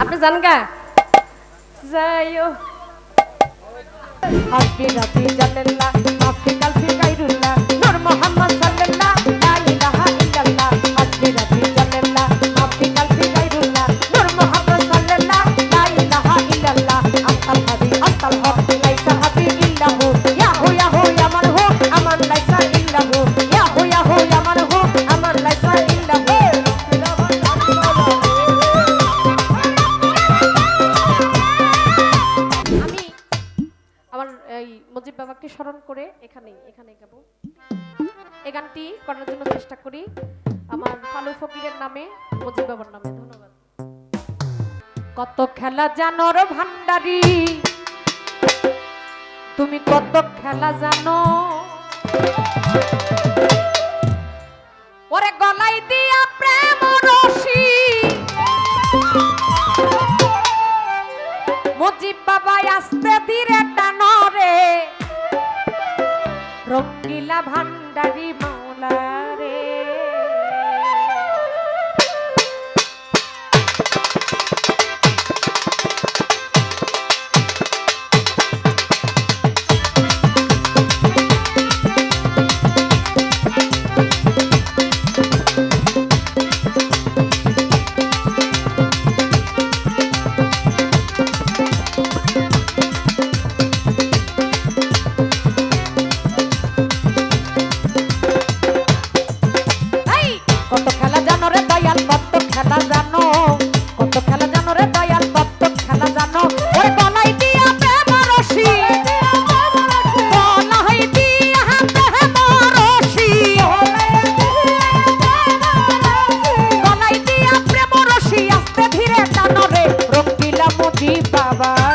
আপনি জানেন গা। যাইও জাল্লাল্লাহ মাফি কালফি গায়রুল্লাহ করার জন্য চেষ্টা করি। আমার ফালু ফকিরের নামে, মুজিব বাবার নামে। ধন্যবাদ। কত খেলা জানো রে ভান্ডারি? তুমি কত খেলা জানো? ওরে গলাই দিয়া প্রেম রশি। মুজিব বাবা আস্তে ধীরে টানো রে। রঙ্গিলা ভান্ডারি মাওলা la বাবা।